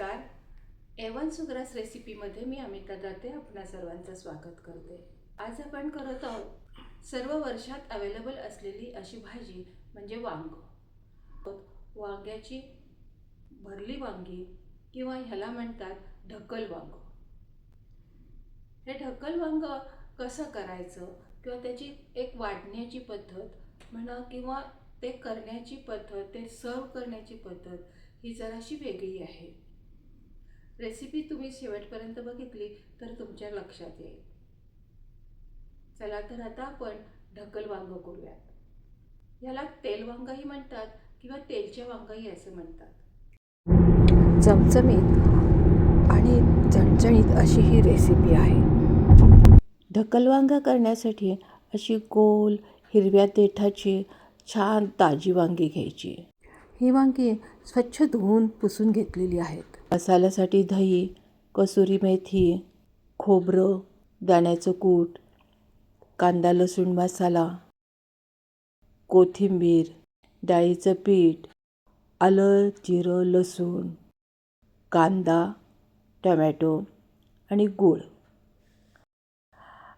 नमस्कार. एवन सुग्रास रेसिपीमध्ये मी अमिता दाते आपणा सर्वांचं स्वागत करते. आज आपण करत आहोत सर्व वर्षात अवेलेबल असलेली अशी भाजी म्हणजे वांग. वांग्याची भरली वांगी किंवा ह्याला म्हणतात ढकल वांग. हे ढकल वांग कसं करायचं किंवा त्याची एक वाढण्याची पद्धत म्हणा किंवा ते करण्याची पद्धत ते सर्व करण्याची पद्धत ही जराशी वेगळी आहे. रेसिपी तुम्ही शेवटपर्यंत बघितली तर तुमच्या लक्षात येईल. चला तर आता आपण ढकल वांग करूयात. याला तेल वांगाही म्हणतात किंवा तेलच्या वांगाही असं म्हणतात. चमचमीत आणि चणचणीत अशी ही रेसिपी आहे. ढकलवांगा करण्यासाठी अशी गोल हिरव्या देठाची छान ताजी वांगी घ्यायची. ही वांगी स्वच्छ धुवून पुसून घेतलेली आहेत. मसाल्यासाठी दही कसुरी मेथी खोबरं दाण्याचं कूट कांदा लसूण मसाला कोथिंबीर डाळीचं पीठ आलं जिरं लसूण कांदा टमॅटो आणि गूळ.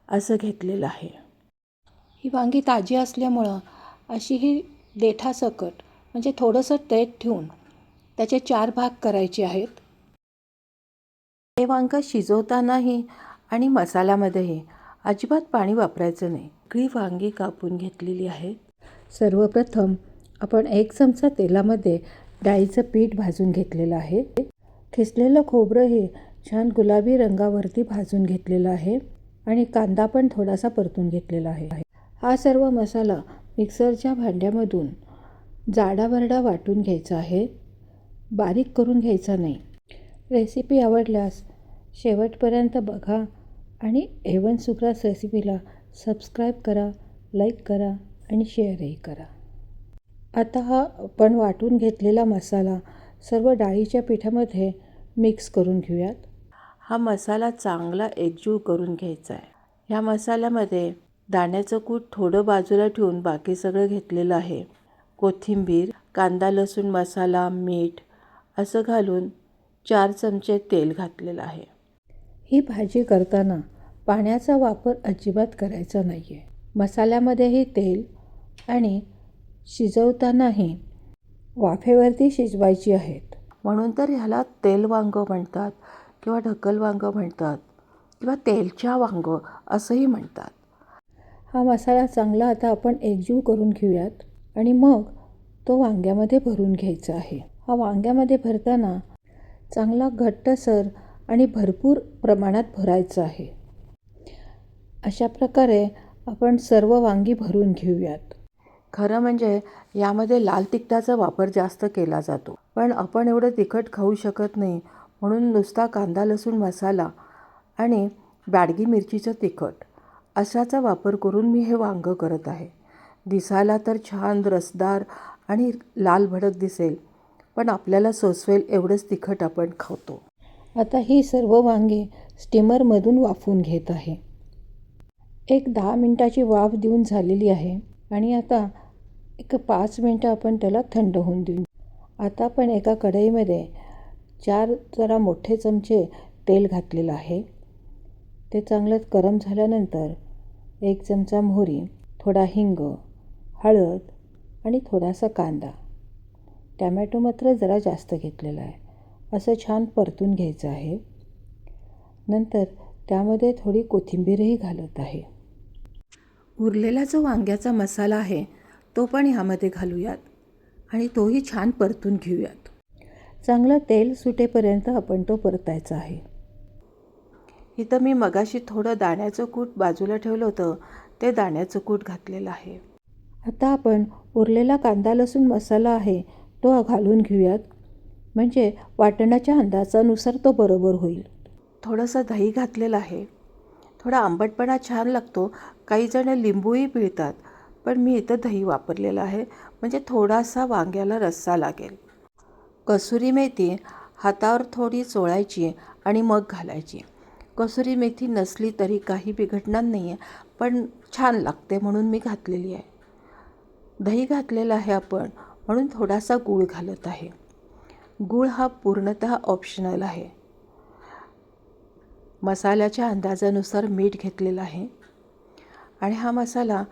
असं घेतलेलं आहे. ही वांगी ताजी असल्यामुळं अशी ही देठासकट म्हणजे थोडंसं देठ ठेवून त्याचे चार भाग करायचे आहेत. हे वांग शिजवतानाही आणि मसाल्यामध्येही अजिबात पाणी वापरायचं नाही. सगळी वांगी कापून घेतलेली आहेत. सर्वप्रथम आपण एक चमचा तेलामध्ये डाळीचं पीठ भाजून घेतलेलं आहे. खिसलेलं खोबरं हे छान गुलाबी रंगावरती भाजून घेतलेलं आहे आणि कांदा पण थोडासा परतून घेतलेला आहे. हा सर्व मसाला मिक्सरच्या भांड्यामधून जाडाभरडा वाटून घ्यायचा आहे. बारीक करून घ्यायचा नाही. रेसिपी आवडल्यास शेवटपर्यंत बघा आणि एवन सुग्रास रेसिपीला सबस्क्राईब करा लाईक करा आणि शेअरही करा. आता हा आपण वाटून घेतलेला मसाला सर्व डाळीच्या पिठामध्ये मिक्स करून घेऊयात. हा मसाला चांगला एकजीव करून घ्यायचा आहे. ह्या मसाल्यामध्ये दाण्याचं कूट थोडं बाजूला ठेवून बाकी सगळं घेतलेलं आहे. कोथिंबीर कांदा लसूण मसाला मीठ असं घालून चार चमचे तेल घातलेलं आहे. ही भाजी करताना पाण्याचा वापर अजिबात करायचा नाही आहे मसाल्यामध्येही तेल आणि शिजवतानाही वाफेवरती शिजवायची आहेत. म्हणून तर ह्याला तेल वांग म्हणतात किंवा ढकल वांग म्हणतात किंवा तेलच्या वांग असंही म्हणतात. हा मसाला चांगला आता आपण एकजीव करून घेऊयात आणि मग तो वांग्यामध्ये भरून घ्यायचा आहे. हा वांग्यामध्ये भरताना चांगला घट्टसर आणि भरपूर प्रमाणात भरायचं आहे. अशा प्रकारे आपण सर्व वांगी भरून घेऊयात. खरं म्हणजे यामध्ये लाल तिखटाचा वापर जास्त केला जातो. पण आपण एवढं तिखट खाऊ शकत नाही म्हणून नुसता कांदा लसूण मसाला आणि बॅडगी मिरचीचं तिखट अशाचा वापर करून मी हे वांगं करत आहे. दिसायला तर छान रसदार आणि लाल भडक दिसेल पण आपल्याला सोसवेल एवढंच तिखट आपण खातो. आता ही सर्व वांगे स्टीमरमधून वाफवून घेत आहे. एक दहा मिनटाची वाफ देऊन झालेली आहे आणि आता एक पाच मिनटं आपण त्याला थंड होऊन देऊ. आता आपण एका कढईमध्ये चार जरा मोठे चमचे तेल घातलेलं आहे. ते चांगलं गरम झाल्यानंतर एक चमचा मोहरी थोडा हिंग हळद आणि थोडासा कांदा. टॅमॅटो मात्र जरा जास्त घेतलेला आहे. असं छान परतून घ्यायचं आहे. नंतर त्यामध्ये थोडी कोथिंबीरही घालत आहे. उरलेला जो वांग्याचा मसाला आहे तो पण ह्यामध्ये घालूयात आणि तोही छान परतून घेऊयात. चांगलं तेल सुटेपर्यंत आपण तो परतायचा आहे. इथं मी मगाशी थोडं दाण्याचं कूट बाजूला ठेवलं होतं ते दाण्याचं कूट घातलेलं आहे. आता आपण उरलेला कांदा लसूण मसाला आहे तो घालून घेऊयात. म्हणजे वाटणाच्या अंदाजानुसार तो बरोबर होईल. थोडंसं दही घातलेलं आहे. थोडा आंबटपणा छान लागतो. काही जण लिंबूही पिळतात. पण मी इथं दही वापरलेलं आहे. म्हणजे थोडासा वांग्याला रस्सा लागेल. कसुरी मेथी हातावर थोडी चोळायची आणि मग घालायची. कसुरी मेथी नसली तरी काही बिघडणार नाही आहे पण छान लागते म्हणून मी घातलेली आहे. दही घातलेलं आहे आपण म्हणून थोडासा गूळ घालत आहे. गूळ हा पूर्णतः ऑप्शनल आहे. मसाल्याच्या अंदाजानुसार मीठ घेतलेलं आहे. आणि हा मसाला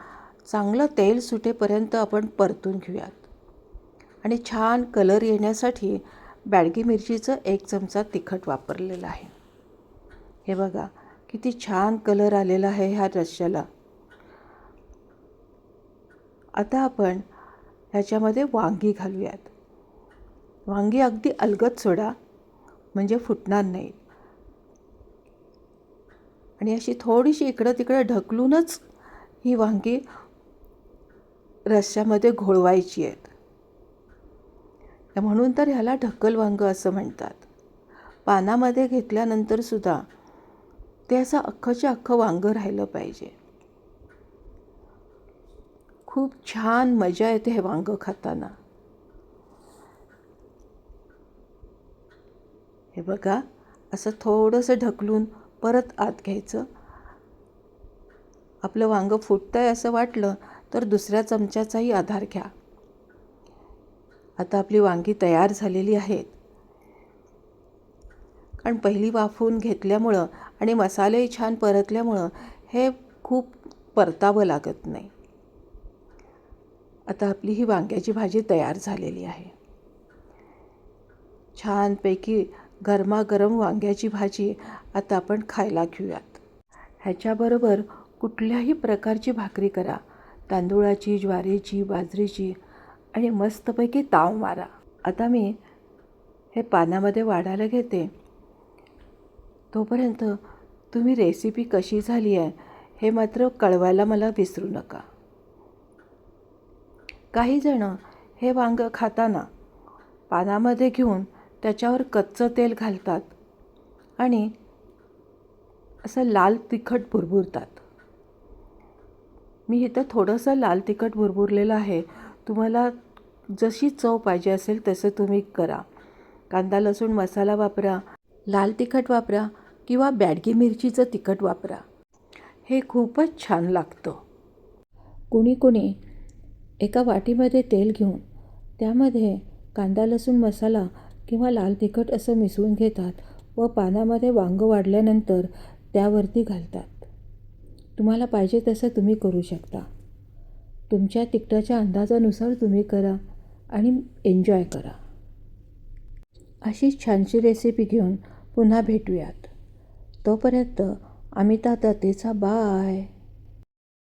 चांगलं तेल सुटेपर्यंत आपण परतून घेऊयात. आणि छान कलर येण्यासाठी बॅडगी मिरचीचं एक चमचा तिखट वापरलेलं आहे. हे बघा किती छान कलर आलेला आहे ह्या रश्याला आता आपण ह्याच्यामध्ये वांगी घालूयात. वांगी अगदी अलगद सोडा म्हणजे फुटणार नाही. आणि अशी थोडीशी इकडं तिकडं ढकलूनच ही वांगी रश्श्यामध्ये घोळवायची आहेत. म्हणून तर ह्याला ढक्कल वांग असं म्हणतात. पानामध्ये घेतल्यानंतरसुद्धा ते असं अख्खंच्या अख्खं वांगं राहिलं पाहिजे. खूप छान मजा येते हे वांगं खाताना. हे बघा असं थोडंसं ढकलून परत आत घ्यायचं. आपलं वांगं फुटतं आहे असं वाटलं तर दुसऱ्या चमच्याचाही आधार घ्या. आता आपली वांगी तयार झालेली आहेत. कारण पहिली वाफवून घेतल्यामुळं आणि मसालेही छान परतल्यामुळं हे खूप परतावं लागत नाही. आता आपली ही वांग्याची भाजी तयार झालेली आहे. छानपैकी गरमागरम वांग्याची भाजी आता आपण खायला घेऊयात. ह्याच्याबरोबर कुठल्याही प्रकारची भाकरी करा. तांदूळाची ज्वारीची बाजरीची आणि मस्तपैकी ताव मारा. आता मी हे पानामध्ये वाढायला घेते. तोपर्यंत तुम्ही रेसिपी कशी झाली आहे हे मात्र कळवायला मला विसरू नका. काहीजणं हे वांगं खाताना पानामध्ये घेऊन त्याच्यावर कच्चं तेल घालतात आणि असं लाल तिखट भुरभुरतात. मी इथं थोडंसं लाल तिखट भुरभुरलेलं आहे. तुम्हाला जशी चव पाहिजे असेल तसं तुम्ही करा. कांदा लसूण मसाला वापरा लाल तिखट वापरा किंवा बॅडगी मिरचीचं तिखट वापरा. हे खूपच छान लागतं. कुणी कुणी एका वाटीमध्ये तेल घेऊन त्यामध्ये कांदा लसूण मसाला किंवा लाल तिखट असं मिसळून घेतात व पानामध्ये वांगं वाढल्यानंतर त्यावरती घालतात. तुम्हाला पाहिजे तसं तुम्ही करू शकता. तुमच्या तिखटाच्या अंदाजानुसार तुम्ही करा आणि एन्जॉय करा. अशीच छानशी रेसिपी घेऊन पुन्हा भेटूयात. तोपर्यंत अमिता दत्तेचा बाय.